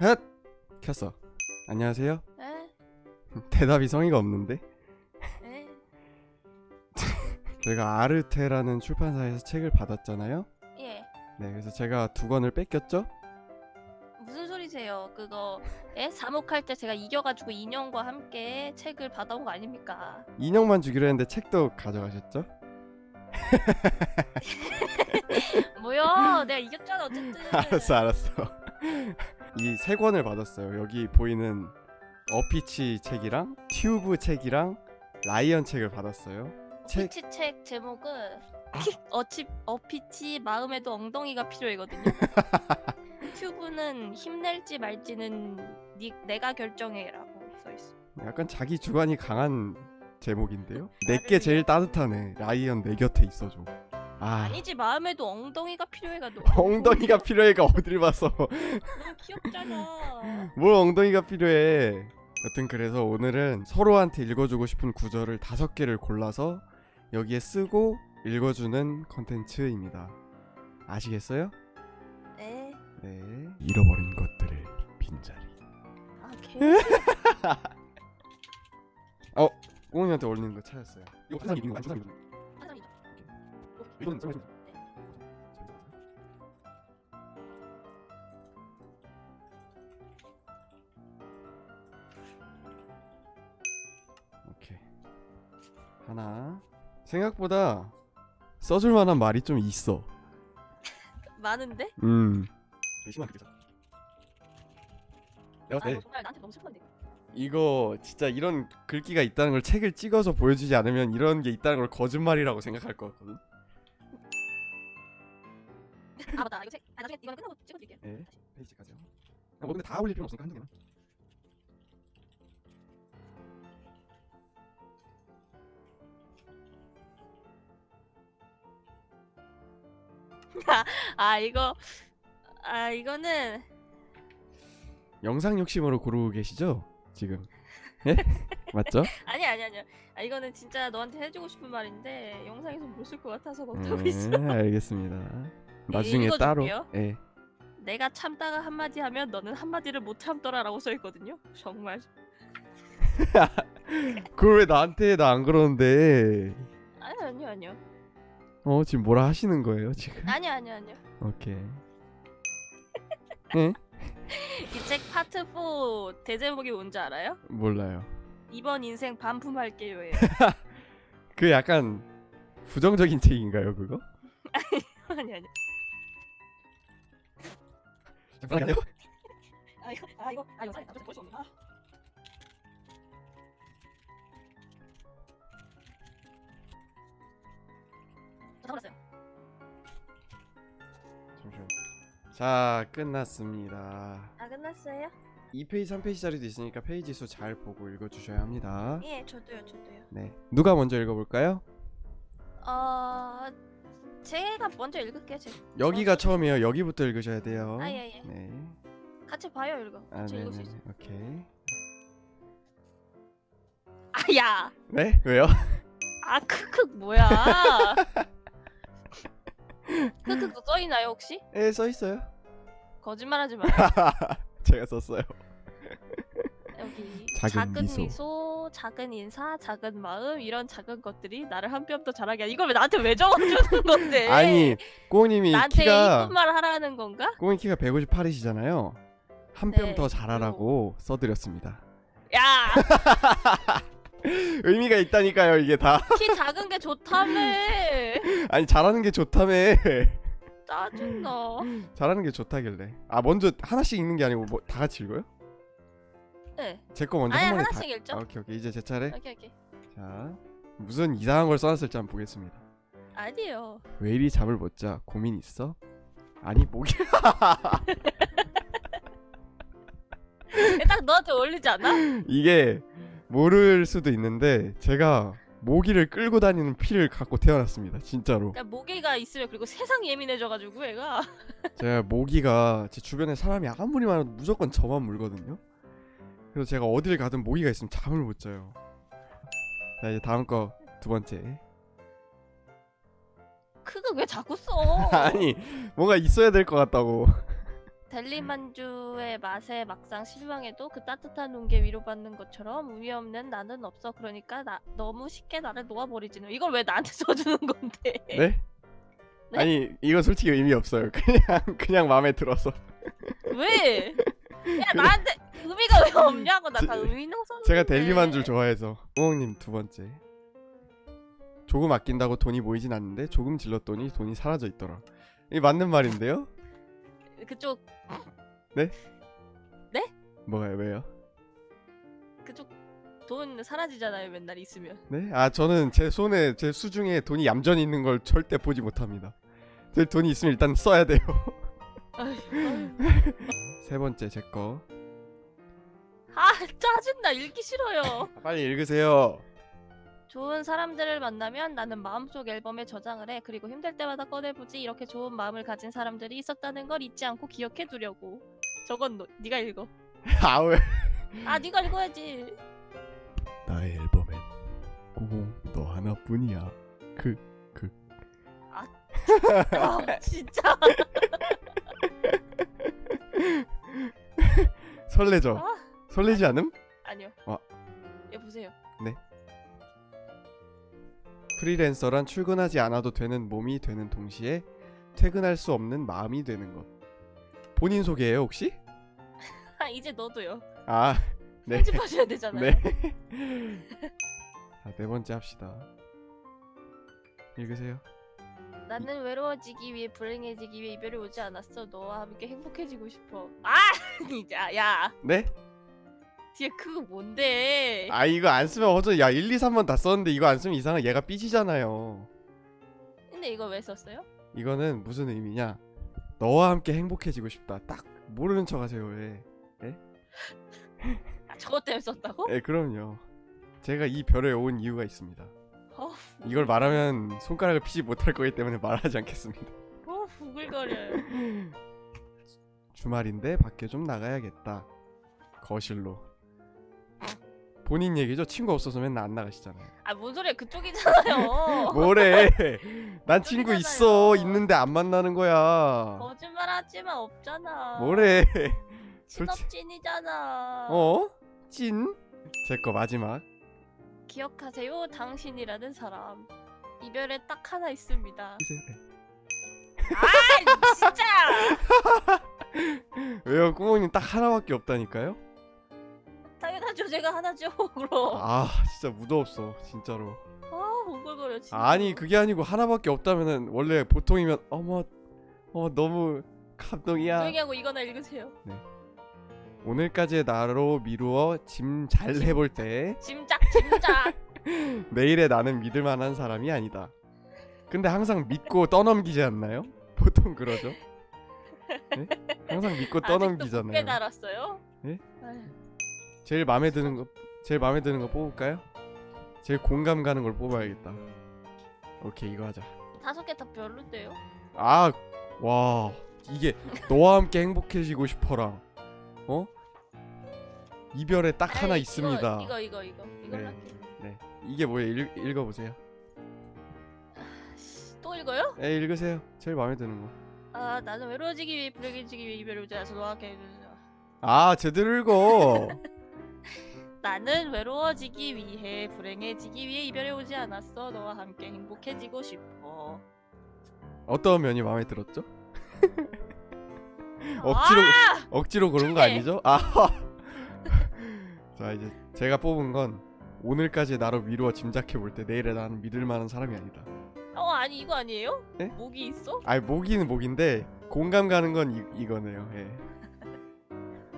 헷! 켰어. 안녕하세요. 에? 대답이 성의가 없는데? 에? 저희가 아르테라는 출판사에서 책을 받았잖아요. 예. 네, 그래서 제가 두 권을 뺏겼죠. 무슨 소리세요? 그거 에? 사목할 때 제가 이겨가지고 인형과 함께 책을 받아온 거 아닙니까? 인형만 주기로 했는데 책도 가져가셨죠? 뭐야? 내가 이겼잖아 어쨌든. 알았어, 알았어. 이 세 권을 받았어요. 여기 보이는 어피치 책이랑 튜브 책이랑 라이언 책을 받았어요. 책 피치 책 제목은 어치 어피치 마음에도 엉덩이가 필요해거든요. 튜브는 힘낼지 말지는 니, 내가 결정해라고 써 있어. 약간 자기 주관이 강한 제목인데요. 내게 제일 따뜻하네. 라이언 내 곁에 있어줘. 아, 아니지 마음에도 엉덩이가 필요해가지고. 엉덩이가 필요해가 어딜 봤어? 너무 귀엽잖아. 뭘 엉덩이가 필요해? 여튼 그래서 오늘은 서로한테 읽어주고 싶은 구절을 다섯 개를 골라서 여기에 쓰고 읽어주는 컨텐츠입니다. 아시겠어요? 에? 네. 잃어버린 것들의 빈자리. 아 개. 꽁이한테 어울리는 거 찾았어요. 이거 사람 있는 거 아니 사람 있는 거. 이건 있는 거. 오케이. 하나. 생각보다 써줄 만한 말이 좀 있어. 많은데? 음. 내가 아 이거 정말 나한테 너무 슬픈데. 이거 진짜 이런 글귀가 있다는 걸 책을 찍어서 보여주지 않으면 이런 게 있다는 걸 거짓말이라고 생각할 것 같거든. 아 맞다 이거 책. 아 나중에 이거는 끝나고 찍어줄게. 네. 페이지까지요. 뭐 근데 다 올릴 필요 없으니까 한두 개만. 아 이거 아 이거는 영상 욕심으로 고르고 계시죠? 지금. 예? 맞죠? 아니 아니 아니요. 아 이거는 진짜 너한테 해주고 싶은 말인데 영상에서 못 쓸 것 같아서 못하고 네, 있어. 알겠습니다. 나중에 따로. 읽어줄게요. 예. 내가 참다가 한마디 하면 너는 한마디를 못 참더라라고 써 있거든요. 정말. 그걸 왜 나한테 나 안 그러는데? 아니 아니요 아니요. 어 지금 뭐라 하시는 거예요 지금? 아니요 아니요 아니요. 오케이. 예? 이 책 파트 4 대제목이 뭔지 알아요? 몰라요. 이번 인생 반품할게요예요. 그 약간 부정적인 책인가요 그거? 아니 아니. 잠깐만요. 아 이거 아 이거 아 이거 사이 남자 볼수 없나? 저 잡았어요. 잠시만. 자 끝났습니다. 아 끝났어요? 2페이지 3페이지짜리도 있으니까 페이지 수 잘 보고 읽어주셔야 합니다. 예, 저도요, 저도요. 네. 누가 먼저 읽어볼까요? 어, 제가 먼저 읽을게요. 제. 여기가 처음이에요. 여기부터 읽으셔야 돼요. 아 예, 예. 네. 같이 봐요, 읽어. 아, 같이 읽을 수 네네. 있어. 오케이. 아, 야, 네? 왜요? 아, 크크 뭐야? 크크도 써 있나요 혹시? 예, 써 있어요. 거짓말하지 마. 제가 썼어요. 여기 작은 작은, 미소. 미소. 작은 인사, 작은 마음 이런 작은 것들이 나를 한 뼘더 자라게. 하는- 이걸 왜 나한테 왜 적어주는 건데? 아니, 꼬님이 나한테 키가 이쁜 말 하라는 건가? 꼬님 키가 158이시잖아요. 한 뼘 네, 더 자라라고 써드렸습니다. 야, 의미가 있다니까요, 이게 다. 키 작은 게 좋다며. 아니, 잘하는 게 좋다며. 짜증나. 잘하는 게 좋다길래. 아, 먼저 하나씩 읽는 게 아니고 뭐, 다 같이 읽어요? 네. 제 거 먼저 아니 한 번에 하나씩 다. 읽죠. 아, 오케이, 오케이. 이제 제 차례. 오케이 오케이. 자, 무슨 이상한 걸 써놨을지 한번 보겠습니다. 아니에요. 왜 이리 잠을 못 자? 고민 있어? 아니 목이 딱 너한테 어울리지 않아? 이게 모를 수도 있는데 제가 모기를 끌고 다니는 피를 갖고 태어났습니다. 진짜로. 그러니까 모기가 있으면 그리고 세상 예민해져가지고 애가 제가 모기가 제 주변에 사람이 아무리 많아도 무조건 저만 물거든요. 그래서 제가 어딜 가든 모기가 있으면 잠을 못 자요. 자 이제 다음 거 두 번째. 크그 왜 자꾸 써? 아니 뭔가 있어야 될 것 같다고. 델리만주의 맛에 막상 실망해도 그 따뜻한 온게 위로받는 것처럼 의미 없는 나는 없어. 그러니까 나 너무 쉽게 나를 놓아버리지는 이걸 왜 나한테 써주는 건데? 네? 네? 아니 이거 솔직히 의미 없어요. 그냥 그냥 마음에 들어서 왜? 야 나한테 의미가 왜 없냐고 나 다 제- 의미 있는 거 썼는데. 제가 델리만줄 좋아해서. 우엉님 두 번째. 조금 아낀다고 돈이 모이진 않는데 조금 질렀더니 돈이 사라져 있더라. 이게 맞는 말인데요? 그쪽 뭐가요? 왜요? 그쪽 돈 사라지잖아요 맨날 있으면. 네? 아 저는 제 손에 제 수중에 돈이 얌전히 있는 걸 절대 보지 못합니다. 제 돈이 있으면 일단 써야 돼요. 아휴, 아휴. 세 번째 제 거. 아 짜증나 읽기 싫어요. 빨리 읽으세요. 좋은 사람들을 만나면 나는 마음속 앨범에 저장을 해. 그리고 힘들 때마다 꺼내보지. 이렇게 좋은 마음을 가진 사람들이 있었다는 걸 잊지 않고 기억해 두려고. 저건 너, 네가 읽어. 아 왜? 아 네가 읽어야지. 나의 앨범엔 꼭 너 하나뿐이야. 그 아 진짜. 설레죠? 아 설레지 않음? 아니요. 와. 얘 보세요. 프리랜서란 출근하지 않아도 되는 몸이 되는 동시에 퇴근할 수 없는 마음이 되는 것. 본인 소개예요 혹시? 아 이제 너도요. 아 네. 편집하셔야 되잖아요. 네. 자, 네 번째 합시다. 읽으세요. 나는 외로워지기 위해 불행해지기 위해 이별이 오지 않았어. 너와 함께 행복해지고 싶어. 아 진짜 야 네? 뒤에 그거 뭔데? 아 이거 안 쓰면 어제 야 1, 2, 3번 다 썼는데 이거 안 쓰면 이상한 얘가 삐지잖아요. 근데 이거 왜 썼어요? 이거는 무슨 의미냐? 너와 함께 행복해지고 싶다. 딱 모르는 척 하세요 왜? 아, 저것 때문에 썼다고? 예, 그럼요. 제가 이 별에 온 이유가 있습니다. 어, 이걸 말하면 손가락을 피지 못할 거기 때문에 말하지 않겠습니다. 어 부글거려요. 주말인데 밖에 좀 나가야겠다. 거실로. 본인 얘기죠. 친구 없어서 맨날 안 나가시잖아요. 아 뭔 소리야 그쪽이잖아요. 뭐래? 난 친구 그쪽이잖아요. 있어. 있는데 안 만나는 거야. 거짓말하지만 없잖아. 뭐래? 친업찐이잖아. 어? 찐? 제 거 마지막. 기억하세요, 당신이라는 사람. 이별에 딱 하나 있습니다. 아 진짜. 왜요? 꾸멍님 딱 하나밖에 없다니까요? 제가 하나죠. 그럼. 아 진짜 무도 없어 진짜로. 아 부글거려 진짜. 아니 그게 아니고 하나밖에 없다면은 원래 보통이면 어머 어 너무 감동이야. 조용히 하고 이거나 읽으세요. 오늘까지의 나로 미루어 짐 잘 해볼 때 짐작, 짐작. 내일의 나는 믿을 만한 사람이 아니다. 근데 항상 믿고 떠넘기지 않나요? 보통 그러죠. 네? 항상 믿고 아직도 떠넘기잖아요. 깨달았어요? 예? 아휴, 제일 마음에 드는 거 제일 마음에 드는 거 뽑을까요? 제일 공감 가는 걸 뽑아야겠다. 오케이 이거 하자. 다섯 개 다 별론데요? 아, 와 이게 너와 함께 행복해지고 싶어랑 어 이별에 딱 하나 에이, 있습니다. 이거 이거 이거 이거 네. 할게. 네 이게 뭐예요? 읽, 읽어보세요. 또 읽어요? 에 읽으세요. 제일 마음에 드는 거. 아 나는 외로워지기 위해 불행해지기 위해 이별을 않아서 너와 함께 해주자. 아 제대로 읽어. 나는 외로워지기 위해 불행해지기 위해 이별에 오지 않았어 너와 함께 행복해지고 싶어. 어떤 면이 마음에 들었죠? 억지로 아! 억지로 그런 거 네. 아니죠? 아. 자 이제 제가 뽑은 건 오늘까지 나로 미루어 짐작해 볼 때 내일의 나는 믿을 만한 사람이 아니다. 어 아니 이거 아니에요? 네? 목이 있어? 아니 목이는 목인데 공감 가는 건 이, 이거네요. 예.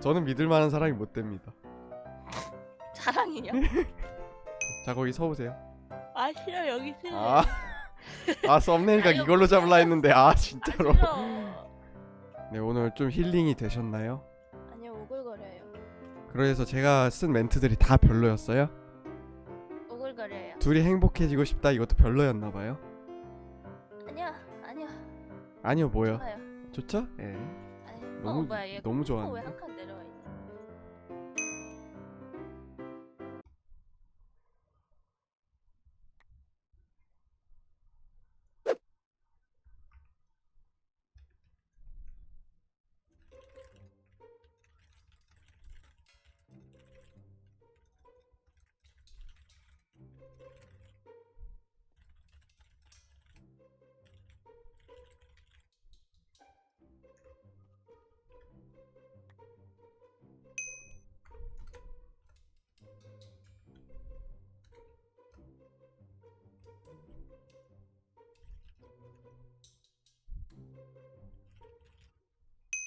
저는 믿을 만한 사람이 못 됩니다. 자랑이냐? 자 거기 서보세요. 아 싫어 여기 싫어. 아, 아 썸네일각 아니, 이걸로 잡으려 했는데 아 진짜로. 싫어. 네 오늘 좀 힐링이 되셨나요? 아니요 오글거려요. 그래서 제가 쓴 멘트들이 다 별로였어요. 오글거려요. 둘이 행복해지고 싶다 이것도 별로였나 봐요. 아니야 아니야 아니요 뭐요? 좋아요. 좋죠? 예. 아니, 너무- 어 뭐야 얘 너무 왜 좋아하는데. 한칸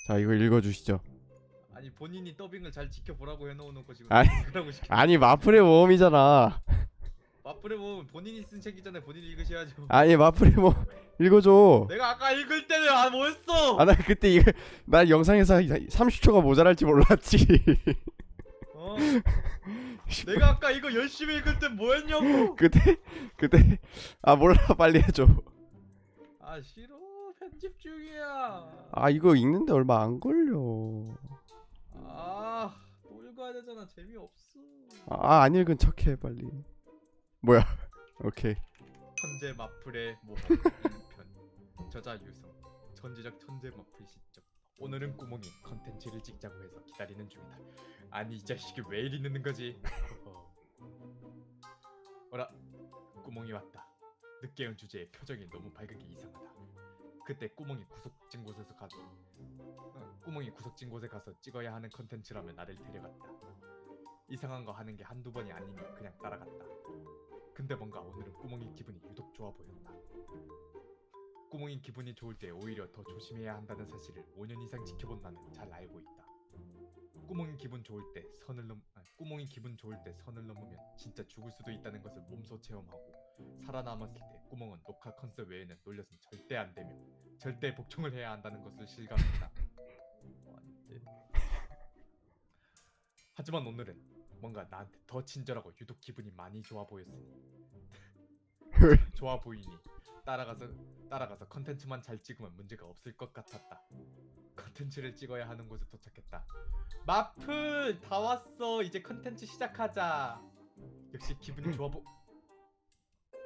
자 이거 읽어주시죠. 아니 본인이 더빙을 잘 지켜보라고 해놓고 지금 아니, 그러고 시켜. 아니 마플의 모험이잖아. 마플에 보면 본인이 쓴 책이 전에 본인이 읽으셔야죠. 아니 마플의 모험 읽어줘. 내가 아까 읽을 때는 아 뭐했어? 아 나 그때 이거 나 영상에서 30초가 모자랄지 몰랐지. 어? 내가 아까 이거 열심히 읽을 때 뭐했냐고? 그때 그때 아 몰라 빨리 해줘. 아 싫어 편집 중이야. 아 이거 읽는데 얼마 안 걸려. 아또 읽어야 되잖아 재미 없어. 아 안 읽은 척해 빨리. 뭐야? 오케이. 천재 마플의 모험 1편 저자 유성 전지적 천재 마플 시점 오늘은 구멍이 컨텐츠를 찍자고 해서 기다리는 중이다 아니 이 자식이 왜 이리 늦는 거지. 어라 구멍이 왔다 늦게 온 주제에 표정이 너무 밝은 게 이상하다 그때 구멍이 구석진 곳에서 가서 어, 구멍이 구석진 곳에 가서 찍어야 하는 컨텐츠라며 나를 데려갔다 이상한 거 하는 게 한두 번이 아니니 그냥 따라갔다 근데 뭔가 오늘은 구멍이 기분이 유독 좋아 보였다. 구멍이 기분이 좋을 때 오히려 더 조심해야 한다는 사실을 5년 이상 지켜본 나는 잘 알고 있다. 구멍이 기분 좋을 때 선을 넘 아, 구멍이 기분 좋을 때 선을 넘으면 진짜 죽을 수도 있다는 것을 몸소 체험하고 살아남았을 때 구멍은 녹화 컨셉 외에는 놀려선 절대 안 되며 절대 복종을 해야 한다는 것을 실감했다. 완전. 하지만 오늘은 뭔가 나한테 더 친절하고 유독 기분이 많이 좋아 보였으니 좋아 보이니 따라가서 따라가서 컨텐츠만 잘 찍으면 문제가 없을 것 같았다. 컨텐츠를 찍어야 하는 곳에 도착했다. 마플 다 왔어. 이제 컨텐츠 시작하자. 역시 기분이 좋아 보.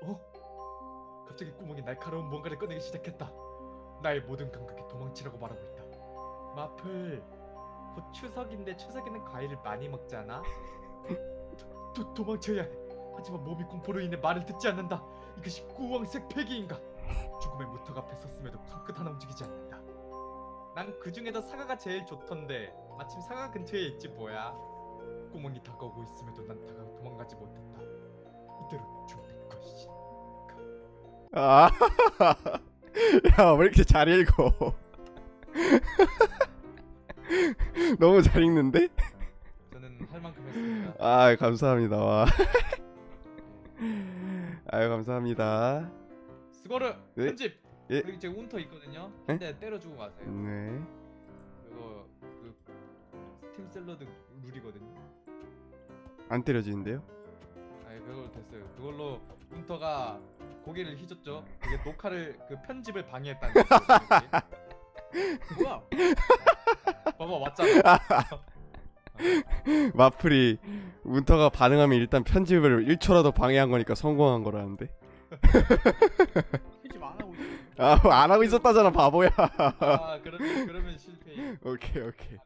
어? 갑자기 구멍이 날카로운 뭔가를 꺼내기 시작했다. 나의 모든 감각에 도망치라고 말하고 있다. 마플 곧 추석인데 추석에는 과일을 많이 먹잖아. 도, 도, 도망쳐야 해. 하지만 몸이 공포로 인해 말을 듣지 않는다. 이것이 꾸왕색 폐기인가? 죽음의 무턱 앞에 섰음에도 손끝 하나 움직이지 않는다. 난 그 중에도 사과가 제일 좋던데 마침 사과 근처에 있지 뭐야. 구멍이 다가오고 있음에도 난 다가 도망가지 못했다. 이대로 죽는 것이. 아, 야 왜 이렇게 잘 읽어? 너무 잘 읽는데? 저는 할 만큼 했습니다. 아 감사합니다. 와. 아유 감사합니다. 스고르 네? 편집. 예. 여기 제 운터 있거든요. 네? 근데 때려주고 가세요. 네. 그거 그 스팀 샐러드 룰이거든요. 안 때려지는데요? 그걸로 됐어요. 그걸로 운터가 고개를 휘젓죠. 그게 녹화를 그 편집을 방해했다는 거죠. 뭐야? 봐봐 맞잖아. 마플이 문터가 반응하면 일단 편집을 1초라도 방해한 거니까 성공한 거라는데. 편집 안 하고 있어. 아 안 하고 있었다잖아 바보야. 아 그러면 그러면 실패. 오케이 오케이.